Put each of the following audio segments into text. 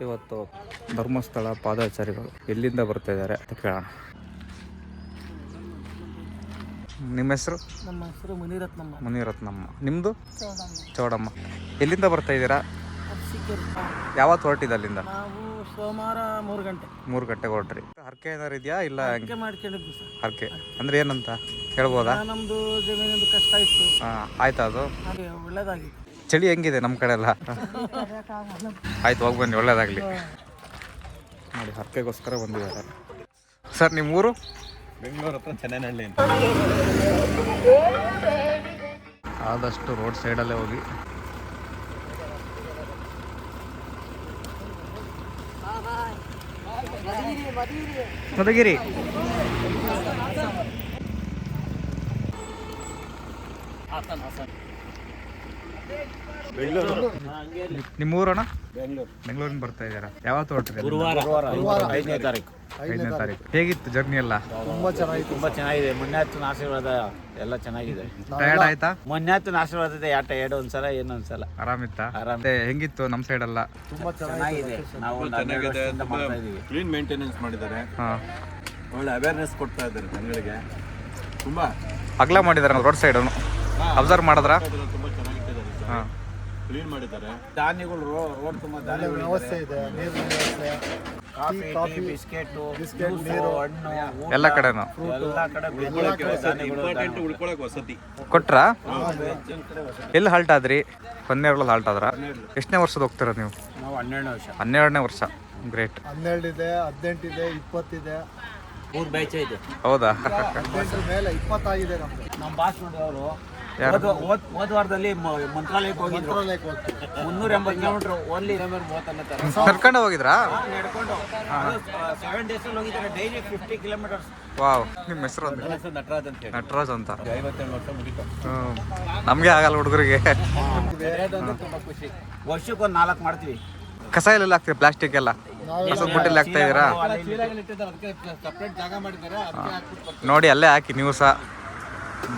ಇವತ್ತು ಧರ್ಮಸ್ಥಳ ಪಾದಾಚಾರಿಗಳು ಎಲ್ಲಿಂದ ಬರ್ತಾ ಇದ್ದಾರೆ ಅಂತ ಕೇಳೋಣ. ನಿಮ್ಮ ಹೆಸರು? ನಮ್ಮ ಹೆಸರು ಮುನಿರತ್ನಮ್ಮ. ಮುನಿರತ್ನಮ್ಮ. ನಿಮ್ಮದು ಚೌಡಮ್ಮ. ಚೌಡಮ್ಮ. ಎಲ್ಲಿಂದ ಬರ್ತಾ ಇದ್ದೀರಾ? ಯಾವತ್ತು ಹೊರಟಿದೆ ಅಲ್ಲಿಂದ? ನಾವು ಸೋಮವಾರ ಮೂರು ಗಂಟೆ. ಮೂರು ಗಂಟೆಗೆ ಹೊರಟ್ರಿ. ಹರಕೆ ಏನಾರು ಇದೆಯಾ? ಇಲ್ಲ ಹರಕೆ ಮಾಡ್ಕೊಂಡಿದ್ವಿ ಸರ್. ಹರಕೆ. ಅಂದ್ರೆ ಏನಂತ ಹೇಳ್ಬೋದಾ? ಆ, ನಮ್ದು ಜಮೀನಿಂದು ಕಷ್ಟ ಇತ್ತು. ಹಾಂ ಆಯ್ತಾ ಅದು? ಹಾಗೆ ಒಳ್ಳೇದಾಗಿತ್ತು. ಚಳಿ ಹೆಂಗಿದೆ ನಮ್ಮ ಕಡೆ ಎಲ್ಲ ಆಯ್ತು ಹೋಗಿ ಬನ್ನಿ ಒಳ್ಳೇದಾಗಲಿ. ನೋಡಿ ಹರಕೆಗೋಸ್ಕರ ಬಂದಿದ್ದಾರೆ. ಸರ್ ನಿಮ್ಮ ಊರು ಬೆಂಗಳೂರು ಹತ್ರ ಚೆನ್ನೈನಹಳ್ಳಿ ಅಂತ. ಆದಷ್ಟು ರೋಡ್ ಸೈಡಲ್ಲೇ ಹೋಗಿ. ಮಧುಗಿರಿ ಬೆಂಗಳೂರು. ನಿಮ್ಮ ಊರಣ್ಣ? ಬೆಂಗಳೂರು. ಬೆಂಗಳೂರಿಂದ ಬರ್ತಾ ಇದ್ದೀರಾ? ಯಾವತ್ತು ಹೊರಟ್ರಿ ಗುರುವಾರ. ಐದನೇ ತಾರೀಕು. ಐದನೇ ತಾರೀಕು. ಹೇಗಿತ್ತು ಜರ್ನಿ ಎಲ್ಲ? ತುಂಬಾ ಚೆನ್ನಾಗಿ ತುಂಬಾ ಚೆನ್ನಾಗಿದೆ. ಮೊನ್ನೆತ್ತಿನ ಆಶೀರ್ವಾದ ಎಲ್ಲ ಚೆನ್ನಾಗಿದೆ. ಟಯರ್ಡ್ ಆಯ್ತಾ? ಮೊನ್ನೆತ್ತಿನ ಆಶೀರ್ವಾದ ಆಟ ಎರಡು ಒಂದ್ಸಲ ಏನೊಂದ್ಸಲ ಆರಾಮಿತ್ತಾ ಆರಾಮ್. ಮತ್ತೆ ಹೆಂಗಿತ್ತು ನಮ್ಮ ಸೈಡ್ ಎಲ್ಲ? ಚೆನ್ನಾಗಿದೆ. ನಾವು ಇದೀವಿ. ಕ್ಲೀನ್ ಮೇಂಟೆನೆನ್ಸ್ ಮಾಡಿದ್ದಾರೆ. ಹಾ. ಒಳ್ಳೆ ಅವೇರ್ನೆಸ್ ಕೊಡ್ತಾ ಇದ್ದಾರೆ ಜನಗಳಿಗೆ. ತುಂಬಾ. ಅಗ್ಲ ಮಾಡಿದಾರೆ ರೋಡ್ ಸೈಡ್ ಅಬ್ಸರ್ವ್ ಮಾಡಿದ್ರ ಅದನ್ನ ತುಂಬಾ ಚೆನ್ನಾಗಿಟ್ಟಿದ್ದಾರೆ ಸರ್ ಹಾ ಕ್ಲೀನ್ ಮಾಡಿದ್ದಾರೆ. ಧಾನ್ಯಗಳು ರೋಡ್ ತುಂಬಾ ಧಾನ್ಯಗಳ ವ್ಯವಸ್ಥೆ ಇದೆ ಕಾಫಿ ಟೀ ಬಿಸ್ಕೆಟ್ ನೀರು. ಹಣ್ಣು ಎಲ್ಲ ಕಡೆನೂ. ಎಲ್ಲ ಕಡೆ ಇಂಪಾರ್ಟೆಂಟ್ ಉಳ್ಕೊಳಕ್ ವಸತಿ. ಕೊಟ್ರಾ? ಹೆಚ್ಚಿನ ಕಡೆ ಎಲ್ಲಿ ಹಾಲ್ಟ್ ಆದ್ರಿ? ಹೊನ್ನೇರಲ್ಲಿ ಹಾಲ್ಟ್ ಆದ್ರ? ಎಷ್ಟನೇ ವರ್ಷದ ಹೋಗ್ತೀರಾ ನೀವು? ನಾವು ಹನ್ನೆರಡನೇ ವರ್ಷ. ಹನ್ನೆರಡನೇ ವರ್ಷ. ಗ್ರೇಟ್ ಹನ್ನೆರಡಿದೆ ಹದಿನೆಂಟಿದೆ ಇಪ್ಪತ್ತಿದೆ ಮೂರು ಬ್ಯಾಚ್ ಇದೆ. ಹೌದಾ? ಮೇಲೆ ಇಪ್ಪತ್ತಾಗಿದೆ ನಮ್ದು. ನಮ್ಮ ಬಾಸ್ ಅವರು? ಹೋದ ವಾರದಲ್ಲಿ ಮಂತ್ರಾಲಯಕ್ಕೆ ಹೋಗಿದ್ರು. ಮಂತ್ರಾಲಯಕ್ಕೆ ಹೋಗ್ತೀವಿ. ಮುನ್ನೂರ ಎಂಬತ್ತು ಕಿಲೋಮೀಟರ್ ಓನ್ಲಿ ಕರ್ಕೊಂಡು ಹೋಗಿದ್ರಾ? ನಡ್ಕೊಂಡು. ಸೆವೆನ್ ಡೇಸ್ ಅಲ್ಲಿ ಹೋಗಿದ್ದಾರೆ. ಡೈಲಿ ಫಿಫ್ಟಿ ಕಿಲೋಮೀಟರ್ಸ್ ವಾವ್ ನಿಮ್ಮ ಹೆಸರು ನಟರಾಜ್ ಅಂತ ಹೇಳಿ. ನಟರಾಜ್ ಅಂತ. ವರ್ಷ ಮುಗಿತು. ನಮ್ಗೆ ಆಗಲ್ಲ ಹುಡುಗರಿಗೆ. ತುಂಬಾ ಖುಷಿ. ವರ್ಷಕ್ಕೊಂದು ನಾಲ್ಕು ಮಾಡ್ತೀವಿ. ಕಸ ಎಲ್ಲ ಹಾಕ್ತೀವಿ ಪ್ಲಾಸ್ಟಿಕ್ ಎಲ್ಲ? ಕಸದ ಬುಟ್ಟಿಲಿ ಹಾಕ್ತಾ ಇದೀರಾ ಸಪ್ರೇಟ್ ಜಾಗ ಮಾಡಿದ್ದಾರೆ ಅದಕ್ಕೆ ಹಾಕ್ಬಿಟ್ಟು ನೋಡಿ ಅಲ್ಲೇ ಹಾಕಿ ನೀವು ಸಹ.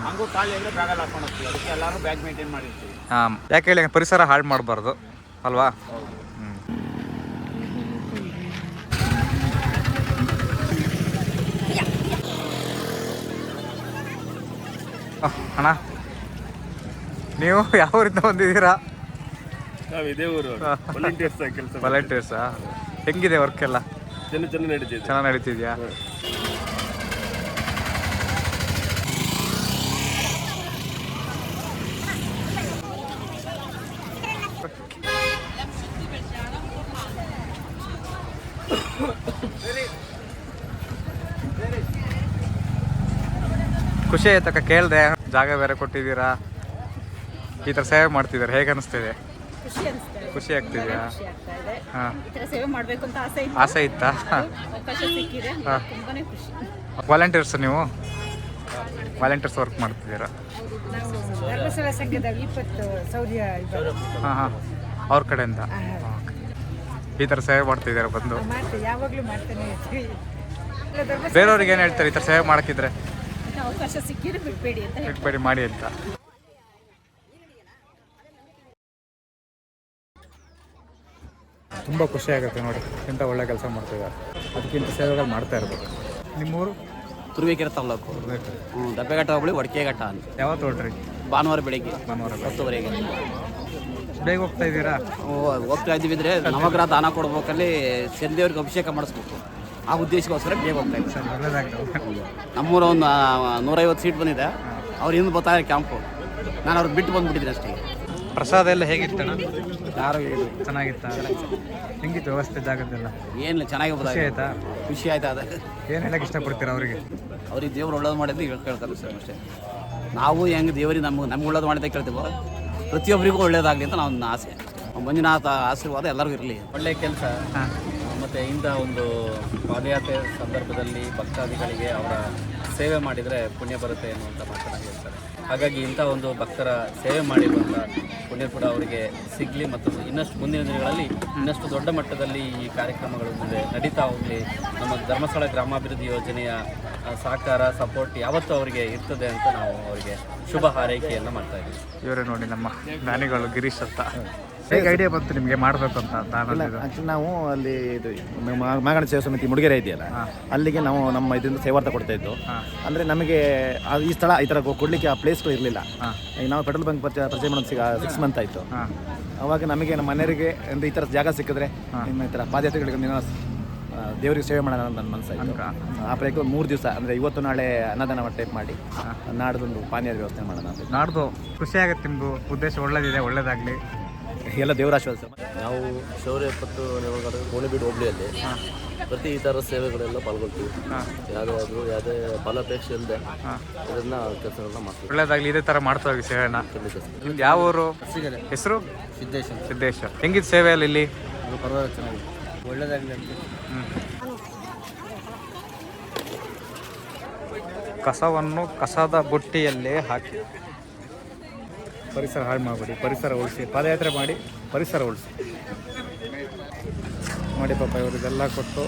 ಹಂಗೂ ಖಾಲಿ ಅಂದ್ರೆ ಬ್ಯಾಗಲ್ಲಿ ಹಾಕೊಂಡು ಹೋಗ್ತೀವಿ. ಅದಕ್ಕೆ ಎಲ್ಲರೂ ಬ್ಯಾಗ್ ಮೇಂಟೈನ್ ಮಾಡಿರ್ತೀವಿ. ಹಾಂ ಯಾಕೆ ಹೇಳಿ ಪರಿಸರ ಹಾಳು ಮಾಡಬಾರ್ದು ಅಲ್ವಾ? ಹ್ಮ್. ಅಣ್ಣ ನೀವು ಯಾವ ಊರಿಂದ ಬಂದಿದ್ದೀರಾ? ನಾವು ಇದೇ ಊರು ವಾಲಂಟಿಯರ್ಸ್ ಕೆಲಸ ವಾಲಂಟಿಯರ್ಸಾ ಹೆಂಗಿದೆ ವರ್ಕ್ ಎಲ್ಲ? ಚೆನ್ನ ಚೆನ್ನಾಗಿ ನಡೀತಿದೆ. ಚೆನ್ನಾಗಿ ನಡೀತಿದ್ಯಾ? ಖುಷಿ ಆಯ್ತಕ್ಕ ಕೇಳಿದೆ ಜಾಗ ಬೇರೆ ಕೊಟ್ಟಿದ್ದೀರಾ? ಈ ಥರ ಸೇವೆ ಮಾಡ್ತಿದ್ದಾರೆ ಹೇಗೆ ಅನಿಸ್ತಿದೆ? ಖುಷಿ ಆಗ್ತಿದ್ಯಾ? ಹಾಂ. ಆಸೆ ಇತ್ತು. ವಾಲಂಟಿಯರ್ಸ್ ನೀವು? ವಾಲಂಟಿಯರ್ಸ್ ವರ್ಕ್ ಮಾಡ್ತಿದ್ದೀರಾ? ಹಾಂ ಹಾಂ. ಅವ್ರ ಕಡೆಯಿಂದ. ಈ ಥರ ಸೇವೆ ಮಾಡ್ತಿದ್ದಾರೆ ಬಂದು. ಮಾಡ್ತೀವಿ. ಯಾವಾಗಲೂ ಮಾಡ್ತಾನೆ ಇರ್ತೀವಿ. ಇಲ್ಲ, ಬೇರೆಯವ್ರಿಗೆ ಏನು ಹೇಳ್ತಾರೆ ಈ ಥರ ಸೇವೆ ಮಾಡಕ್ಕಿದ್ರೆ? ಬಿಡ್ಬೇಡಿ ಅವಕಾಶ ಸಿಕ್ಕಿದ್ರೆ ಬಿಡಬೇಡಿ ಅಂತ ಹೇಳ್ತೀನಿ. ಬಿಟ್ಬೇಡಿ ಮಾಡಿ ಅಂತ. ತುಂಬ ಖುಷಿ ಆಗುತ್ತೆ ನೋಡಿ ಇಂಥ ಒಳ್ಳೆ ಕೆಲಸ ಮಾಡ್ತಿದ್ದಾರೆ. ಅದಕ್ಕಿಂತ ಸೇವೆಗಳು ಮಾಡ್ತಾ ಇರ್ಬೇಕು ನಿಮ್ಮೂರು? ತುರುವೇಕೆರೆ ತಾಲೂಕು. ಹ್ಞೂ ದಬ್ಬೆಘಟ್ಟ ಹೋಬಳಿ ಒಡಕೆಘಟ್ಟ ಅಂತ. ಯಾವತ್ತು ಹೊರಟ್ರಿ? ಭಾನುವಾರ ಬೆಳಿಗ್ಗೆ ಭಾನುವಾರ ಹತ್ತುವರೆಗೆ. ಬೇಗ ಹೋಗ್ತಾ ಇದ್ದೀರಾ? ಓ, ಹೋಗ್ತಾ ಇದ್ದೀವಿ ಅಂದರೆ ನವಗ್ರಹ ದಾನ ಕೊಡ್ಬೇಕಲ್ಲಿ ಶನಿದೇವ್ರಿಗೆ ಅಭಿಷೇಕ ಮಾಡಿಸ್ಬೇಕು. ಆ ಉದ್ದೇಶಕ್ಕೋಸ್ಕರ ಬೇಗ ಹೋಗ್ತಾ ಇದ್ದೀವಿ. ನಮ್ಮೂರ ಒಂದು ನೂರೈವತ್ತು ಸೀಟ್ ಬಂದಿದೆ. ಅವ್ರು ಹಿಂದೆ ಬರ್ತಾರೆ ಕ್ಯಾಂಪು. ನಾನು ಅವ್ರಿಗೆ ಬಿಟ್ಟು ಬಂದ್ಬಿಟ್ಟಿದ್ದೀನಿ ಅಷ್ಟೇ. ಪ್ರಸಾದ ಎಲ್ಲ ಹೇಗಿತ್ತಣ ಯಾರು ಚೆನ್ನಾಗಿತ್ತ? ಹೆಂಗಿತ್ತು ವ್ಯವಸ್ಥೆ ಜಾಗದ್ದೆಲ್ಲ? ಏನಿಲ್ಲ ಚೆನ್ನಾಗಿ ಖುಷಿ ಆಯ್ತಾ? ಖುಷಿ ಆಯ್ತಾ ಅದು. ಏನು ಹೇಳಕ್ಕೆ ಇಷ್ಟಪಡ್ತೀರಾ ಅವರಿಗೆ? ಅವ್ರಿಗೆ ದೇವ್ರು ಒಳ್ಳೇದು ಮಾಡಿದ್ದು ಹೇಳ್ತಾರೆ ಕೇಳ್ತಾರೆ ಸರ್ ಅಷ್ಟೇ. ನಾವು ಹೆಂಗೆ ದೇವರಿಗೆ ನಮ್ಗೆ ನಮ್ಗೆ ಒಳ್ಳೇದು ಮಾಡಿದ್ದೆ ಕೇಳ್ತೀವೋ ಪ್ರತಿಯೊಬ್ಬರಿಗೂ ಒಳ್ಳೇದಾಗಲಿ ಅಂತ ನಾವು ಆಸೆ. ಮಂಜುನಾಥ ಆಶೀರ್ವಾದ ಎಲ್ಲರಿಗೂ ಇರಲಿ. ಒಳ್ಳೆ ಕೆಲಸ. ಮತ್ತು ಇಂಥ ಒಂದು ಪಾದಯಾತ್ರೆ ಸಂದರ್ಭದಲ್ಲಿ ಭಕ್ತಾದಿಗಳಿಗೆ ಅವರ ಸೇವೆ ಮಾಡಿದರೆ ಪುಣ್ಯ ಬರುತ್ತೆ ಎನ್ನುವಂಥ ಮಾತನ್ನು ಹೇಳ್ತಾರೆ. ಹಾಗಾಗಿ ಇಂಥ ಒಂದು ಭಕ್ತರ ಸೇವೆ ಮಾಡಿರುವಂಥ ಪುಣ್ಯ ಕೂಡ ಅವರಿಗೆ ಸಿಗಲಿ ಮತ್ತು ಇನ್ನಷ್ಟು ಮುಂದಿನ ದಿನಗಳಲ್ಲಿ ಇನ್ನಷ್ಟು ದೊಡ್ಡ ಮಟ್ಟದಲ್ಲಿ ಈ ಕಾರ್ಯಕ್ರಮಗಳು ಮುಂದೆ ನಡೀತಾ ಹೋಗಲಿ. ನಮ್ಮ ಧರ್ಮಸ್ಥಳ ಗ್ರಾಮಾಭಿವೃದ್ಧಿ ಯೋಜನೆಯ ಸಹಕಾರ ಸಪೋರ್ಟ್ ಯಾವತ್ತೂ ಅವರಿಗೆ ಇರ್ತದೆ ಅಂತ ನಾವು ಅವರಿಗೆ ಶುಭ ಹಾರೈಕೆಯನ್ನು ಮಾಡ್ತಾ ಇದ್ದೀವಿ. ಇವರೇ ನೋಡಿ ನಮ್ಮ ಜ್ಞಾನಿಗಳು ಗಿರೀಶ್ ಅಂತ. ಹೇಗೆ ಐಡಿಯಾ ಬಂತು ನಿಮಗೆ ಮಾಡಬೇಕು ಅಂತ ಆ್ಯಕ್ಚುಲಿ ನಾವು ಅಲ್ಲಿ ಇದು ಮ- ಮಾಗಣ ಸೇವಾ ಸಮಿತಿ ಮುಡುಗೆರೆ ಇದೆಯಲ್ಲ ಅಲ್ಲಿಗೆ ನಾವು ನಮ್ಮ ಇದರಿಂದ ಸೇವಾರ್ಥ ಕೊಡ್ತಾ ಇದ್ದು. ಅಂದರೆ ನಮಗೆ ಆ- ಈ ಸ್ಥಳ ಈ ಥರ ಕೊಡಲಿಕ್ಕೆ ಆ ಪ್ಲೇಸ್ಗಳು ಇರಲಿಲ್ಲ. ಈಗ ನಾವು ಪೆಟ್ರೋಲ್ ಬಂಕ್ ಪರಿಚಯ ಪರಿಚಯ ಮಾಡೋದು ಸಿಕ್ಸ್ ಮಂತ್ ಆಯಿತು. ಅವಾಗ ನಮಗೆ ನಮ್ಮ ಮನೆಯವರಿಗೆ ಒಂದು ಈ ಥರ ಜಾಗ ಸಿಕ್ಕಿದ್ರೆ ನಿಮ್ಮ ಈ ಥರ ಪಾದಯಾತ್ರೆಗಳಿಗೆ ದೇವರಿಗೆ ಸೇವೆ ಮಾಡೋಣ ಅಂತ ನನ್ನ ಮನಸ್ಸಾಯ್ತು. ಆ ಪ್ರಯುಕ್ತ ಒಂದು ಮೂರು ದಿವಸ ಅಂದರೆ ಇವತ್ತು ನಾಳೆ ಅನ್ನದಾನ ಟೈಪ್ ಮಾಡಿ ನಾಡ್ದೊಂದು ಪಾನೀಯದ ವ್ಯವಸ್ಥೆ ಮಾಡೋಣ ಅಂತ. ನಾಡ್ದು ಖುಷಿ ಆಗುತ್ತೆ ನಿಮ್ದು ಉದ್ದೇಶ ಒಳ್ಳೇದಿದೆ ಒಳ್ಳೇದಾಗ್ಲಿ. ಎಲ್ಲ ದೇವರ ಆಶೀರ್ವಾದ. ಸರ್ ನಾವು ಶೌರ್ಯ ಎಪ್ಪತ್ತು ಕೋಣಿಬೀಡು ಹೋಬಳಿಯಲ್ಲಿ ಪ್ರತಿ ಈ ಥರ ಸೇವೆಗಳೆಲ್ಲ ಪಾಲ್ಗೊಳ್ತೀವಿ. ಯಾವುದೇ ಆದರೂ ಯಾವುದೇ ಫಲಾಪೇಕ್ಷೆ ಇಲ್ಲದೆ ಇದನ್ನ ಕೆಲಸಗಳನ್ನ ಮಾಡ್ತೀವಿ. ಒಳ್ಳೇದಾಗಲಿ ಇದೇ ತರ ಮಾಡ್ತಾ ಹೋಗಿ ಸೇವೆನ ನಿಮ್ದು ಯಾವ ಊರು? ಹೆಸರು? ಸಿದ್ದೇಶ ಸಿದ್ದೇಶ ಹೆಂಗಿದ್ ಸೇವೆಯಲ್ಲಿ ಇಲ್ಲಿ? ಪರವಾಗಿಲ್ಲ ಚೆನ್ನಾಗಿದೆ. ಒಳ್ಳೇದಾಗಲಿ ಅಂತ. ಕಸವನ್ನು ಕಸದ ಬುಟ್ಟಿಯಲ್ಲೇ ಹಾಕಿ. ಪರಿಸರ ಹಾಳು ಮಾಡಬೇಡಿ, ಪರಿಸರ ಉಳಿಸಿ, ಪಾದಯಾತ್ರೆ ಮಾಡಿ, ಪರಿಸರ ಉಳಿಸಿ. ನೋಡಿ ಪಾಪ ಇವರಿಗೆಲ್ಲ ಕೊಟ್ಟು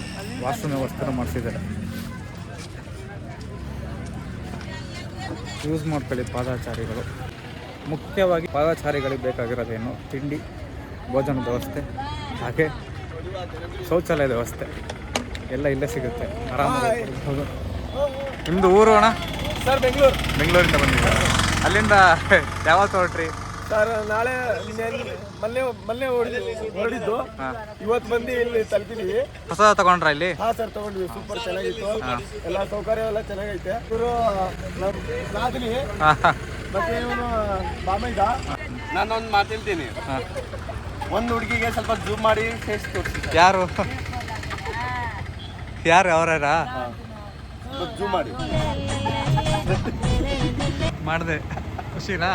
ವಾಸನ ವ್ಯವಸ್ಥೆ ಮಾಡಿಸಿದ್ದಾರೆ. ಯೂಸ್ ಮಾಡ್ಕೊಳ್ಳಿ ಪಾದಾಚಾರಿಗಳು. ಮುಖ್ಯವಾಗಿ ಪಾದಾಚಾರಿಗಳಿಗೆ ಬೇಕಾಗಿರೋದೇನು? ತಿಂಡಿ, ಭೋಜನ ವ್ಯವಸ್ಥೆ, ಹಾಗೆ ಶೌಚಾಲಯದ ವ್ಯವಸ್ಥೆ. ಎಲ್ಲ ಇಲ್ಲೇ ಸಿಗುತ್ತೆ. ಆರಾಮಾಗಿ. ನಿಮ್ಮದು ಊರು ಅಣ್ಣ? ಸರ್ ಬೆಂಗಳೂರು ಬೆಂಗಳೂರಿಂದ ಬಂದಿದ್ದೀರಾ? ಅಲ್ಲಿಂದ ಯಾವತ್ತು ಹೊರಟ್ರಿ? ಸರ್ ನಾಳೆ ಮಲ್ಲೆ ಮೊನ್ನೆ ಹೊರಡಿದ್ದು. ಇವತ್ತು ಬಂದು ಇಲ್ಲಿ ತಲುಪಿದೀವಿ. ಹೊಸ ತಗೊಂಡ್ರ ಇಲ್ಲಿ? ಹಾ ಸರ್ ತಗೊಂಡ್ವಿ. ಸೂಪರ್ ಚೆನ್ನಾಗಿತ್ತು. ಎಲ್ಲ ಸೌಕರ್ಯ ಎಲ್ಲ ಚೆನ್ನಾಗೈತೆ. ಇವರು ರಾತ್ರಿ ಮತ್ತೆ ಇವನು ಬಾಮೈದ. ನಾನೊಂದು ಮಾತಿಲ್ತೀನಿ ಒಂದು ಹುಡುಗಿಗೆ ಸ್ವಲ್ಪ ಜೂಮ್ ಮಾಡಿ ಫೇಸ್ ತೋರಿಸಿ ಯಾರು? ಯಾರು ಅವರಾರ? ಜೂಮ್ ಮಾಡಿ. ಮಾಡಿದೆ. ಖುಷಿನಾ?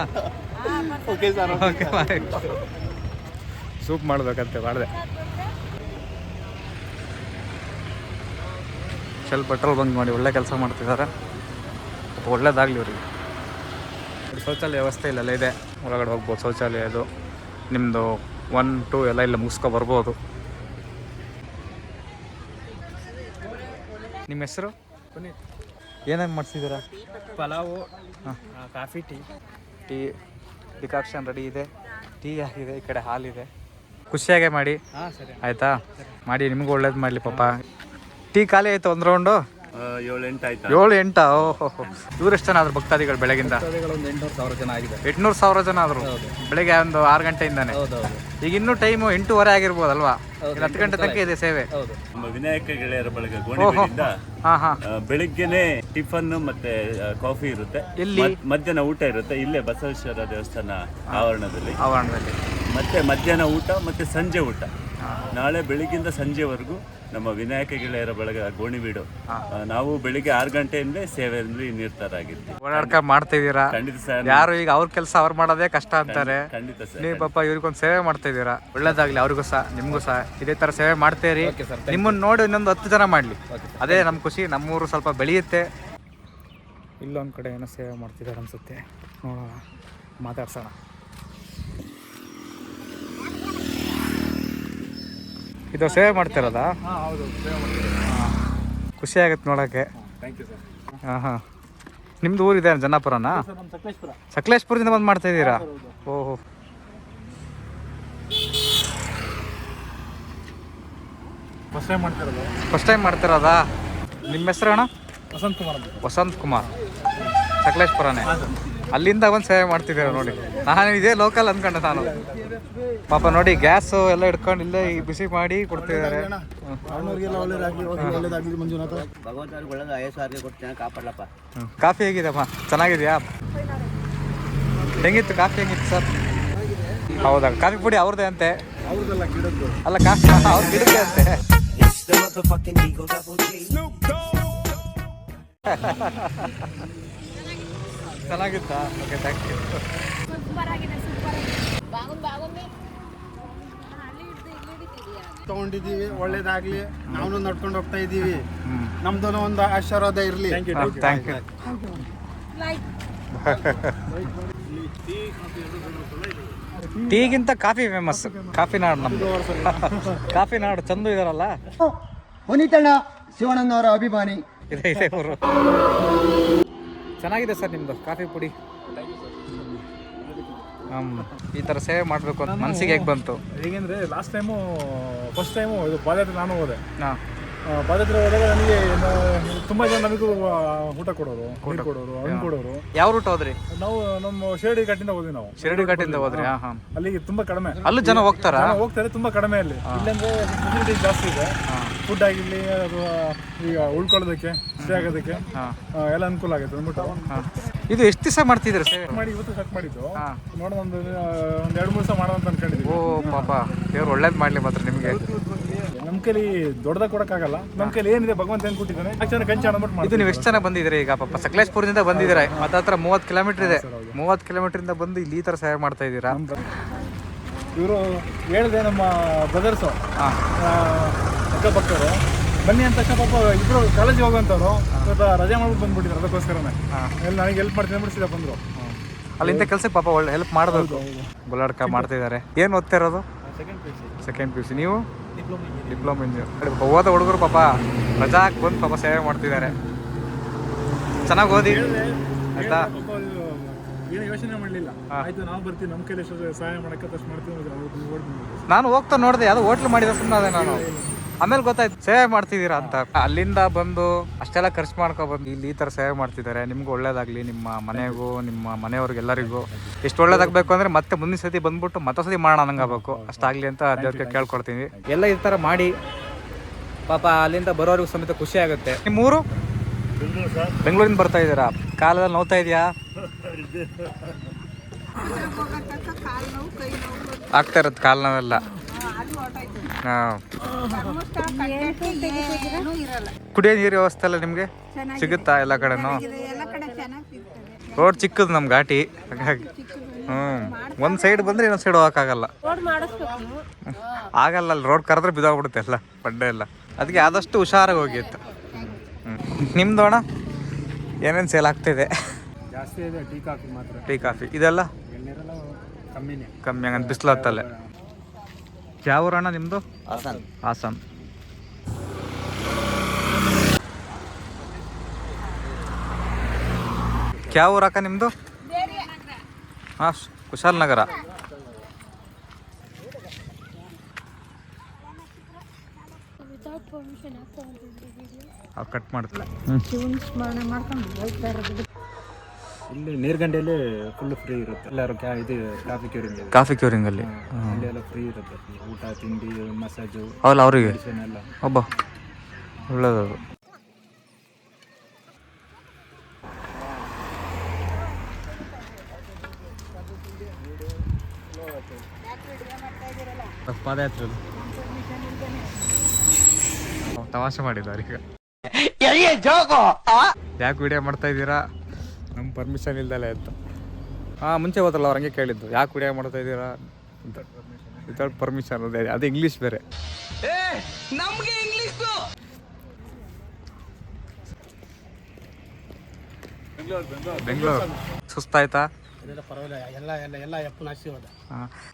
ಓಕೆ ಸರ್ ಓಕೆ ಸೂಪ್ ಮಾಡ್ಬೇಕಂತೆ ಮಾಡಿದೆ. ಶೆಲ್ ಪೆಟ್ರೋಲ್ ಬಂಕ್ ಮಾಡಿ ಒಳ್ಳೆ ಕೆಲಸ ಮಾಡ್ತಿದ್ದಾರೆ. ಒಳ್ಳೇದಾಗ್ಲಿ ಒಳ್ಳೇದಾಗಲಿ ಅವರಿಗೆ ಶೌಚಾಲಯ ವ್ಯವಸ್ಥೆ ಇಲ್ಲೆಲ್ಲ ಇದೆ. ಒಳಗಡೆ ಹೋಗ್ಬೋದು ಶೌಚಾಲಯ ಇದು ನಿಮ್ಮದು ಒನ್ ಟು ಎಲ್ಲ ಇಲ್ಲ ಮುಗಿಸ್ಕೊ ಬರ್ಬೋದು. ನಿಮ್ಮ ಹೆಸರು? ಏನೇನು ಮಾಡಿಸಿದ್ದೀರಾ? Pulao coffee tea. Tea decoction ready ಇದೆ. ಟೀ ಆಗಿದೆ ಈ ಕಡೆ ಹಾಲಿದೆ. ಖುಷಿಯಾಗೆ ಮಾಡಿ. ಆಯಿತಾ? ಮಾಡಿ ನಿಮಗೂ ಒಳ್ಳೇದು ಮಾಡಲಿ ಪಾಪ. ಟೀ ಖಾಲಿ ಆಯಿತು ಒಂದು ರೌಂಡು ಏಳು ಎಂಟು ಆಯ್ತಾ? ಏಳು ಎಂಟ ಓಹೋ. ದೂರ ಎಷ್ಟು ಜನ ಆದ್ರು ಭಕ್ತಾದಿಗಳು ಬೆಳಗಿಂದ? ಒಂದು ಎಂಟುನೂರು ಸಾವಿರ ಜನ ಆಗಿದೆ. ಎಂಟ್ನೂರು ಸಾವಿರ ಜನ ಆದ್ರು? ಬೆಳಗ್ಗೆ ಒಂದು ಆರು ಗಂಟೆಯಿಂದಾನೆ? ಈಗ ಇನ್ನೂ ಟೈಮ್ ಎಂಟೂವರೆ ಆಗಿರ್ಬೋದಲ್ವಾ? ಇನ್ನು ಹತ್ತು ಗಂಟೆ ತನಕ ಇದೆ ಸೇವೆ. ನಮ್ಮ ವಿನಾಯಕ ಗೆಳೆಯರ ಬಳಗ ಗೋಣಿಬೀಡಿಂದ ಹಾ ಹಾ. ಬೆಳಿಗ್ಗೆನೆ ಟಿಫನ್ ಮತ್ತೆ ಕಾಫಿ ಇರುತ್ತೆ. ಎಲ್ಲಿ? ಮತ್- ಮಧ್ಯಾಹ್ನ ಊಟ ಇರುತ್ತೆ. ಇಲ್ಲೇ ಬಸವೇಶ್ವರ ದೇವಸ್ಥಾನ ಆವರಣದಲ್ಲಿ. ಆವರಣದಲ್ಲಿ. ಮತ್ತೆ ಮಧ್ಯಾಹ್ನ ಊಟ ಮತ್ತೆ ಸಂಜೆ ಊಟ. ನಾಳೆ ಬೆಳಿಗ್ಗಿಂದ ಸಂಜೆವರೆಗೂ ನಮ್ಮ ವಿನಾಯಕ ಗೆಳೆಯರ ಬಳಗ ಗೋಣಿಬೀಡು ನಾವು ಬೆಳಿಗ್ಗೆ ಆರು ಗಂಟೆಯಿಂದ ಸೇವೆಯಲ್ಲಿ ನಿರತರಾಗಿರ್ತೀವಿ ಓಡಾಡ್ಕ ಮಾಡ್ತಿದ್ದೀರಾ? ಖಂಡಿತ ಸರ್. ಯಾರು ಈಗ ಅವ್ರ ಕೆಲಸ ಅವ್ರು ಮಾಡೋದೇ ಕಷ್ಟ ಅಂತಾರೆ. ಖಂಡಿತ ಸರ್ ನೀವು ಪಾಪ ಇವ್ರಿಗೊಂದು ಸೇವೆ ಮಾಡ್ತಾ ಇದೀರಾ ಒಳ್ಳೇದಾಗ್ಲಿ ಅವ್ರಿಗೂ ಸಹ ನಿಮಗೂ ಸಹ. ಇದೇ ತರ ಸೇವೆ ಮಾಡ್ತೀರಿ. ನಿಮ್ಮನ್ನ ನೋಡಿ ಇನ್ನೊಂದು ಹತ್ತು ಜನ ಮಾಡ್ಲಿ. ಅದೇ ನಮ್ಮ ಖುಷಿ ನಮ್ಮೂರು ಸ್ವಲ್ಪ ಬೆಳೆಯುತ್ತೆ. ಇಲ್ಲೊಂದು ಕಡೆ ಏನೋ ಸೇವೆ ಮಾಡ್ತಿದ್ದಾರೆ ಅನ್ಸುತ್ತೆ. ನೋಡೋಣ ಮಾತಾಡ್ಸೋಣ. ಇದು ಸೇವೆ ಮಾಡ್ತಿರೋದಾ? ಖುಷಿ ಆಗತ್ತೆ ನೋಡೋಕ್ಕೆ. ಹಾಂ ಹಾಂ ನಿಮ್ದು ಊರಿದೆ ಜನ್ನಾಪುರನಾ? ಸಕಲೇಶ್ಪುರದಿಂದ ಬಂದು ಮಾಡ್ತಾ ಇದ್ದೀರಾ? ಓಹೋ. ಫಸ್ಟ್ ಟೈಮ್ ಮಾಡ್ತಿರೋದಾ? ನಿಮ್ಮ ಹೆಸರು ಅಣ್ಣ? ವಸಂತ್ ಕುಮಾರ್ ವಸಂತ್ ಕುಮಾರ್. ಸಕಲೇಶ್ಪುರನೇ. ಅಲ್ಲಿಂದ ಬಂದು ಸೇವೆ ಮಾಡ್ತಿದ್ದೀರಾ ನೋಡಿ. ನಾನು ಇದೇ ಲೋಕಲ್ ಅಂದ್ಕೊಂಡೆ ನಾನು. ಪಾಪ ನೋಡಿ ಗ್ಯಾಸ್ ಎಲ್ಲ ಇಟ್ಕೊಂಡು ಇಲ್ಲೇ ಈ ಬಿಸಿ ಮಾಡಿ ಕೊಡ್ತಿದ್ದಾರೆ. ಕಾಫಿ ಹೇಗಿದೆಮ್ಮ ಚೆನ್ನಾಗಿದೆಯಾ? ಹೆಂಗಿತ್ತು ಕಾಫಿ ಹೆಂಗಿತ್ತು ಸರ್? ಹೌದಾ? ಕಾಫಿ ಪುಡಿ ಅವ್ರದ್ದೇ ಅಂತೆ? ಅಲ್ಲ ಕಾಫಿ ಅವ್ರ ಗಿಡಕ್ಕೆ ಅಂತೆ. ಚೆನ್ನಾಗಿತ್ತಾ? ಓಕೆ ಥ್ಯಾಂಕ್ ಯು ತಗೊಂಡಿದ್ದೀವಿ ಒಳ್ಳೇದಾಗ್ಲಿ. ನಾವು ನಡ್ಕೊಂಡು ಹೋಗ್ತಾ ಇದ್ದೀವಿ. ನಮ್ದು ಒಂದು ಆಶೀರ್ವಾದ ಇರಲಿ. ಥ್ಯಾಂಕ್ ಯು ಟೀಗಿಂತ ಕಾಫಿ ಫೇಮಸ್ ಕಾಫಿ ನಾಡು ನಮ್ದು. ಕಾಫಿ ನಾಡು ಚಂದ ಇದಾರಲ್ಲ. ಹೊನಿತಣ್ಣ ಶಿವಣ್ಣನವರ ಅಭಿಮಾನಿ. ಇದೆ ಇದೆ ಊರು. ಚೆನ್ನಾಗಿದೆ ಸರ್ ನಿಮ್ದು ಕಾಫಿ ಪುಡಿ. ಈ ಥರ ಸೇವೆ ಮಾಡಬೇಕು ಅಂತ ಮನಸ್ಸಿಗೆ ಹೇಗೆ ಬಂತು? ಹೇಗೆಂದರೆ ಲಾಸ್ಟ್ ಟೈಮು ಫಸ್ಟ್ ಟೈಮು ಇದು ಪಾದಯಾತ್ರೆ ನಾನು ಹೋದೆ. ಹಾಂ. ಪಾದಯಾತ್ರೆ ಹೋದಾಗ ನನಗೆ ತುಂಬ ಜನ ನಮಗೂ ಊಟ ಕೊಡೋರು ಊಟ. ಕೊಡೋರು ಹಣ್ಣು ಕೊಡೋರು. ಯಾವ ರೂಟ್ ಹೋದ್ರಿ? ನಾವು ನಮ್ಮ ಶಿರಡಿ ಘಾಟಿಂದ ಹೋದ್ವಿ ನಾವು. ಶಿರಡಿ ಘಾಟಿಂದ ಹೋದ್ರಿ ಹಾಂ ಹಾಂ. ಅಲ್ಲಿಗೆ ತುಂಬ ಕಡಿಮೆ. ಅಲ್ಲೂ ಜನ ಹೋಗ್ತಾರಾ? ಹೋಗ್ತಾರೆ ತುಂಬ ಕಡಿಮೆ ಅಲ್ಲಿ. ಇಲ್ಲಂದ್ರೆ ಫೆಸಿಲಿಟಿ ಜಾಸ್ತಿ ಇದೆ. ಫುಡ್ ಆಗಿರಲಿ ಅಥವಾ ಈಗ ಉಳ್ಕೊಳ್ಳೋದಕ್ಕೆ ಸ್ಟೇ ಆಗೋದಕ್ಕೆ ಎಲ್ಲ ಅನುಕೂಲ ಆಗುತ್ತೆ ಅಂದ್ಬಿಟ್ಟು ಇದು ಎಷ್ಟು ದಿವಸ ಮಾಡ್ತಿದ್ರೆ ಸೇವೆ ಮಾಡಿ ಇವತ್ತು ಸ್ಟಾರ್ಟ್ ಮಾಡಿದ್ದು. ನೋಡೋಣ ಒಂದು ಒಂದು ಎರಡು ಮೂರು ದಿವಸ ಮಾಡೋಣ ಅಂತ ಅನ್ಕೊಂಡಿದ್ವಿ ಓ ಪಾಪ. ದೇವ್ರು ಒಳ್ಳೇದು ಮಾಡಲಿ ಮಾತ್ರ ನಿಮಗೆ. ನಮ್ಮ ಕೈಲಿ ದೊಡ್ಡದಾಗ ಕೊಡಕ್ಕಾಗಲ್ಲ. ನಮ್ಮ ಕೈಲಿ ಏನಿದೆ ಭಗವಂತ ಏನ್ ಕೊಟ್ಟಿದ್ದಾನೆ ಕಂಚ ಅಂದ್ಬಿಟ್ಟು ಇದು ನೀವು ಎಷ್ಟು ಜನ ಬಂದಿದ್ದೀರಿ ಈಗ? ಪಾಪ ಸಕಲೇಶ್ಪುರದಿಂದ ಬಂದಿದ್ದೀರಾ. ಮತ್ತೆ ಹತ್ರ ಮೂವತ್ತು ಕಿಲೋಮೀಟರ್ ಇದೆ. ಮೂವತ್ತು ಕಿಲೋಮೀಟರಿಂದ ಬಂದು ಇಲ್ಲಿ ಈ ಥರ ಸಹಾಯ ಮಾಡ್ತಾ ಇದ್ದೀರಾ? ಇವರು ಹೇಳಿದೆ ನಮ್ಮ ಬ್ರದರ್ಸು ಅಕ್ಕಪಕ್ಕವರು ಬನ್ನಿ ಅಂತ ತಕ್ಷಣ ಪಾಪ ಇಬ್ಬರು ಕಾಲೇಜಿಗೆ ಹೋಗುವಂಥವ್ರು ಸ್ವಲ್ಪ ರಜೆ ಮಾಡ್ಬಿಟ್ಟು ಬಂದ್ಬಿಟ್ಟಿದ್ರು ಅದಕ್ಕೋಸ್ಕರನೇ. ಎಲ್ಲಿ ನನಗೆ ಹೆಲ್ಪ್ ಮಾಡ್ತೀನಿ ಅಂದ್ಬಿಟ್ಟು ಸೀದಾ ಬಂದರು. ಅಲ್ಲಿಂದ ಕೆಲಸ ಪಾಪ ಒಳ್ಳೆ ಹೆಲ್ಪ್ ಮಾಡಬೇಕು ಗುಲಾಡ್ಕ ಮಾಡ್ತಿದ್ದಾರೆ. ಏನು ಓದ್ತಾ ಇರೋದು? ಸೆಕೆಂಡ್ ಪಿ ಯು ಸಿ ನೀವು? ಡಿಪ್ಲೊಮಾ ಇಂಜಿನಿಯರ್ ಓದ ಹುಡುಗರು ಪಾಪ ರಜಾ ಹಾಕಿ ಬಂದು ಪಾಪ ಸೇವೆ ಮಾಡ್ತಿದ್ದಾರೆ. ಚೆನ್ನಾಗಿ ಓದಿ. ಆಯ್ತಾ? ಏನು ಯೋಚನೆ ಮಾಡಲಿಲ್ಲ. ಆಯ್ತು ನಾವು ಬರ್ತೀವಿ ನಮ್ಮ ಕೈಲಿ ಸಹಾಯ ಮಾಡಕ್ಕೆ ಅಷ್ಟು ಮಾಡ್ತೀವಿ ಅಂತ ನಾವು ಓಡ್ ಬಂದ್ಬಿಟ್ವಿ. ನಾನು ಹೋಗ್ತಾ ನೋಡಿದೆ ಅದು ಹೋಟ್ಲು ಮಾಡಿದ ಸುಮ್ಮನೆ ನಾನು. ಆಮೇಲೆ ಗೊತ್ತಾಯ್ತು ಸೇವೆ ಮಾಡ್ತಿದ್ದೀರಾ ಅಂತ. ಅಲ್ಲಿಂದ ಬಂದು ಅಷ್ಟೆಲ್ಲ ಖರ್ಚು ಮಾಡ್ಕೊಬಂದು. ಇಲ್ಲಿ ಈ ಥರ ಸೇವೆ ಮಾಡ್ತಿದ್ದಾರೆ. ನಿಮ್ಗೆ ಒಳ್ಳೇದಾಗ್ಲಿ. ನಿಮ್ಮ ಮನೆಗೂ ನಿಮ್ಮ ಮನೆಯವ್ರಿಗೆಲ್ಲರಿಗೂ. ಎಷ್ಟು ಒಳ್ಳೇದಾಗಬೇಕು ಅಂದರೆ ಮತ್ತೆ ಮುಂದಿನ ಸತಿ ಬಂದ್ಬಿಟ್ಟು ಮತ್ತೊಂದ್ಸತಿ ಸತಿ ಮಾಡೋಣ ಅನ್ನಂಗೆ ಆಗ್ಬೇಕು ಅಷ್ಟಾಗಲಿ ಅಂತ ಅದಕ್ಕೆ ಕೇಳ್ಕೊಳ್ತೀನಿ ಎಲ್ಲ ಈ ಥರ ಮಾಡಿ ಪಾಪ ಅಲ್ಲಿಂದ ಬರೋರಿಗೂ ಸಮೇತ ಖುಷಿ ಆಗುತ್ತೆ. ನಿಮ್ಮೂರು? ಬೆಂಗಳೂರಿಂದ ಬರ್ತಾ ಇದ್ದೀರಾ? ಕಾಲೆಲ್ಲ ನೋವ್ತಾ ಇದೆಯಾ? ಆಗ್ತಾ ಇರೋದು ಕಾಲು ನೋವೆಲ್ಲ. ಕುಡಿಯೋ ನೀರು ವ್ಯವಸ್ಥೆ ಎಲ್ಲ ನಿಮಗೆ? ಸಿಗುತ್ತಾ ಎಲ್ಲ ಕಡೆನೂ? ರೋಡ್ ಚಿಕ್ಕದು ನಮ್ಮ ಘಾಟಿ ಹಾಗಾಗಿ ಹ್ಮ್. ಒಂದು ಸೈಡ್ ಬಂದ್ರೆ ಇನ್ನೊಂದ್ ಸೈಡ್ ಹೋಗೋಕ್ಕಾಗಲ್ಲ. ಆಗಲ್ಲ ಅಲ್ಲಿ ರೋಡ್ ಕರೆದ್ರೆ ಬಿದ್ದೋಗ್ಬಿಡುತ್ತೆ ಎಲ್ಲ ಬಡ್ಡೆ ಎಲ್ಲ. ಅದಕ್ಕೆ ಆದಷ್ಟು ಹುಷಾರಾಗಿ ಹೋಗಿತ್ತು ನಿಮ್ದು ಅಣ್ಣ? ಏನೇನು ಸೇಲ್ ಆಗ್ತಿದೆ ಟೀ ಕಾಫಿ ಇದೆಲ್ಲ? ಕಮ್ಮಿ ಹಂಗಂತ ಬಿಸಿಲು ಹತ್ತಲ್ಲೇ. ಯಾವ ಊರಣ್ಣ ನಿಮ್ಮದು ಹಾಸನ್. ಹಾಸನ್. ಯಾವ ಊರಕ್ಕ ನಿಮ್ಮದು ಹಾಂ ಕುಶಾಲನಗರ ಅವ್ರು ಕಟ್ ಮಾಡ್ತಾರೆ ಇಲ್ಲಿ ನೀರ್ಗಂಡೆಯಲ್ಲಿ ಫುಲ್ ಫ್ರೀ ಇರುತ್ತೆ. ಎಲ್ಲರೂ ಕ್ಯಾ ಇದು ಕಾಫಿ ಕ್ಯೂರಿಂಗ್ ಇದೆ ಕಾಫಿ ಕ್ಯೂರಿಂಗಲ್ಲಿ ಅಲ್ಲಿ. ಎಲ್ಲ ಫ್ರೀ ಇರುತ್ತೆ. ಊಟ ತಿಂಡಿ ಮಸಾಜು ಅವಲ್ಲ ಅವರಿಗೆ. ಮೆಡಿಸಿನ್ ಎಲ್ಲ. ಒಬ್ಬ. ಒಳ್ಳೇದದು ಪಾದಯಾತ್ರೆ ತಮಾಷೆ ಮಾಡಿದ್ದಾರೆ ಈಗ. ಯಾಕೆ ವಿಡಿಯೋ ಮಾಡ್ತಾ ಇದ್ದೀರಾ? ನಮ್ಮ ಪರ್ಮಿಷನ್ ಇಲ್ದಲೆ ಅಂತ ಹಾಂ ಮುಂಚೆ ಗೊತ್ತಲ್ಲ ಅವ್ರು ಹಂಗೆ ಕೇಳಿದ್ದು. ಯಾಕೆ ಕುಡಿಯ ಮಾಡ್ತಾ ಇದ್ದೀರಾ ಅಂತ. ವಿತೌಟ್ ಪರ್ಮಿಷನ್ ಅದೇ ಅದು ಇಂಗ್ಲೀಷ್ ಬೇರೆ. ಬೆಂಗಳೂರು. ಸುಸ್ತಾಯ್ತಾ? ಅದೆಲ್ಲ ಪರವಾಗಿಲ್ಲ. ಎಲ್ಲ ಎಲ್ಲ ಎಲ್ಲ ಅಪ್ಪನ ಆಶೀರ್ವಾದ.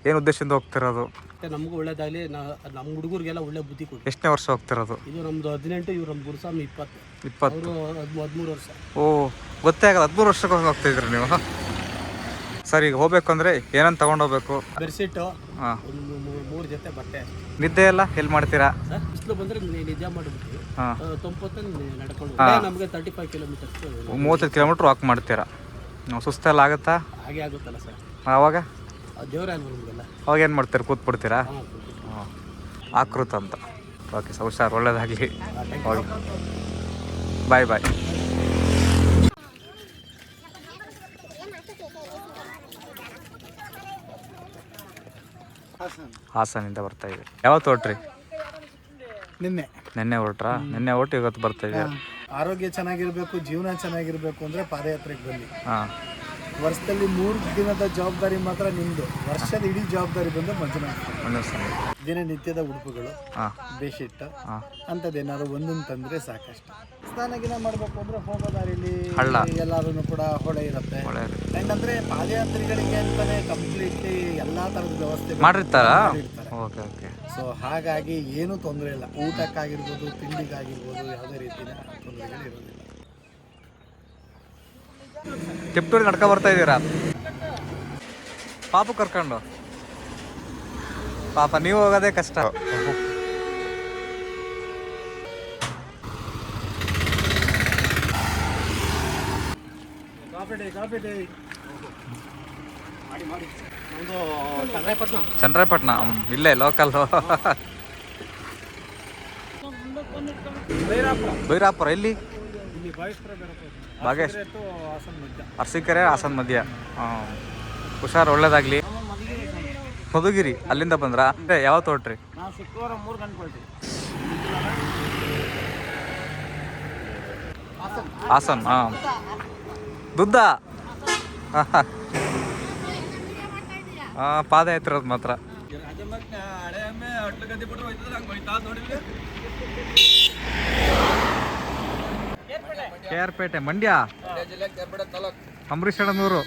ಏನು ಉದ್ದೇಶದಿಂದ ಹೋಗ್ತಿರೋದು ಮತ್ತೆ ನಮಗೂ ಒಳ್ಳೇದಾಗಲಿ. ನಮ್ಮ ಹುಡುಗರಿಗೆಲ್ಲ ಒಳ್ಳೆ ಬುದ್ಧಿ ಕೊಡಿ. ಎಷ್ಟನೇ ವರ್ಷ ಹೋಗ್ತಿರೋದು ಇದು ನಮ್ದು ಹದಿನೆಂಟು ಇವ್ರು ನಮ್ಮ ಗುರುಸ್ವಾಮಿ ಇಪ್ಪತ್ತು. ಇಪ್ಪತ್ತು. ಅವರು ಹದಿಮೂರು ವರ್ಷ. ಓ ಗೊತ್ತೇ ಆಗಲ್ಲ. ಹದಿಮೂರು ವರ್ಷಕ್ಕೆ ಹೋಗ್ತಿದ್ರಿ ನೀವು? ಸರಿ ಈಗ ಹೋಗ್ಬೇಕು ಅಂದರೆ ಏನಂತ ತೊಗೊಂಡೋಗ್ಬೇಕು ಬೆಡ್ಶೀಟು ಹಾಂ. ಒಂದು ಮೂರು ಜೊತೆ ಬಟ್ಟೆ. ನಿದ್ದೆ ಎಲ್ಲ ಎಲ್ಲಿ ಮಾಡ್ತೀರಾ? ಸರ್ ಬಿಸಿಲು ಬಂದರೆ ನಿಜ ಮಾಡಿಬಿಟ್ಟು ಹಾಂ. ತೊಂಬತ್ತು ನಡ್ಕೊಂಡು. ನಮಗೆ ತರ್ಟಿ ಫೈವ್ ಕಿಲೋಮೀಟರ್ಸ್ ಮೂವತ್ತೈದು ಕಿಲೋಮೀಟ್ರ್ ವಾಕ್ ಮಾಡ್ತೀರಾ? ನಾವು ಸುಸ್ತೆಲ್ಲ ಆಗುತ್ತಾ? ಹಾಗೆ ಆಗುತ್ತಲ್ಲ ಸರ್. ಆವಾಗ? ದೇವರೇ ಅವಾಗ ಏನು ಮಾಡ್ತೀರಾ? ಕೂತ್ಬಿಡ್ತೀರಾ? ಆಕೃತ ಅಂತ. ಓಕೆ ಸರ್ ಹುಷಾರು ಒಳ್ಳೇದಾಗಲಿ. ಬಾಯ್ ಬಾಯ್ ಹಾಸನಿಂದ ಬರ್ತಾ ಇದೆ. ಯಾವತ್ತು ಹೊಟ್ರಿ ನಿನ್ನೆ. ನಿನ್ನೆ ಹೊರಟ್ರಾ? ನಿನ್ನೆ ಹೊರಟು ಇವತ್ತು ಬರ್ತಾ ಇದೆ ಆರೋಗ್ಯ ಚೆನ್ನಾಗಿರ್ಬೇಕು ಜೀವನ ಚೆನ್ನಾಗಿರ್ಬೇಕು ಅಂದ್ರೆ ಪಾದಯಾತ್ರೆಗೆ ಬನ್ನಿ. ವರ್ಷದಲ್ಲಿ ಮೂರು ದಿನದ ಜವಾಬ್ದಾರಿ ಮಾತ್ರ ನಿಮ್ದು. ವರ್ಷದ ಇಡೀ ಜವಾಬ್ದಾರಿ ಬಂದು ಮಂಜುನಾಥ. ದಿನನಿತ್ಯದ ಉಡುಪುಗಳು ಬೇಷಿಟ್ಟ. ಅಂಥದ್ದೇನಾದ್ರು ಒಂದೊಂದು ತಂದ್ರೆ ಸಾಕಷ್ಟು. ಸ್ನಾನಗಿನ ಮಾಡಬೇಕು ಅಂದ್ರೆ ಹೋಗೋದಾರಿಲಿ ಹಳ್ಳ. ಎಲ್ಲಾರು ಕೂಡ ಹೊಳೆ ಇರುತ್ತೆ. ಅಂದ್ರೆ ಪಾದಯಾತ್ರಿಗಳಿಗೆ ಅಂತಾನೆ ಕಂಪ್ಲೀಟ್ಲಿ ಎಲ್ಲಾ ತರದ ವ್ಯವಸ್ಥೆ ಮಾಡಿರ್ತಾರಾ? ಸೊ ಹಾಗಾಗಿ ಏನು ತೊಂದರೆ ಇಲ್ಲ. ಊಟಕ್ಕಾಗಿರ್ಬೋದು ತಿಂಡಿಗಾಗಿರ್ಬೋದು ಯಾವುದೇ ರೀತಿಯ ತೊಂದರೆಗಳು ಇರೋದಿಲ್ಲ ತಿಪ್ಟೂರಿಗೆ ನಡ್ಕೊ ಬರ್ತಾ ಇದ್ದೀರಾ? ಪಾಪ ಕರ್ಕೊಂಡು. ಪಾಪ, ನೀವು ಹೋಗೋದೇ ಕಷ್ಟ. ಚಂದ್ರಾಯಪಟ್ಟಣ ಇಲ್ಲೇ ಲೋಕಲ್ ಬೈರಾಪುರ ಎಲ್ಲಿ? ಇಲ್ಲಿ ಅರ್ಸಿಕೆರೆ ಹಾಸನ ಮಧ್ಯ. ಅರಸೀಕೆರೆ ಹಾಸನ್ ಮಧ್ಯ. ಹಾಂ. ಹುಷಾರು ಒಳ್ಳೇದಾಗ್ಲಿ. ಮಧುಗಿರಿ ಅಲ್ಲಿಂದ ಬಂದ್ರ? ಯಾವ ಕೊಡ್ತೀವಿ ಹಾಸನ್ ಹಾಂ. ದುದ್ದ ಹಾಂ ಪಾದಯಾತ್ರೆ ಅದು ಮಾತ್ರ. K R Pete Mandya. Ambareesh ಅಣ್ಣನೂರು.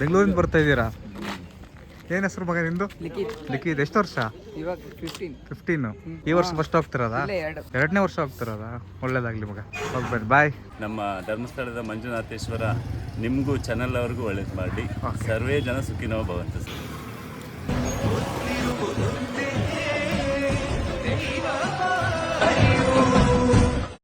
ಬೆಂಗಳೂರಿಂದ ಬರ್ತಾ ಇದ್ದೀರಾ? ಏನ್ ಹೆಸರು ಮಗ ನಿಂದು? ಲಿಖಿತ್. ಎಷ್ಟು ವರ್ಷ? ಇವಾಗ ಫಿಫ್ಟೀನ್ ಈ ವರ್ಷ ಫಸ್ಟ್ ಹೋಗ್ತಿರೋದಾ? ಎರಡು. ಎರಡನೇ ವರ್ಷ ಹೋಗ್ತಿರೋದಾ? ಒಳ್ಳೇದಾಗ್ಲಿ ಮಗ. ಹೋಗ್ಬೇಡಿ ಬಾಯ್ ನಮ್ಮ ಧರ್ಮಸ್ಥಳದ ಮಂಜುನಾಥೇಶ್ವರ ನಿಮಗೂ ಚಾನಲ್ ಅವ್ರಿಗೂ ಒಳ್ಳೇದು ಮಾಡಿ. ಸರ್ವೇ ಜನ ಸುಖಿನೋ ಭವಂತ ಸರ್.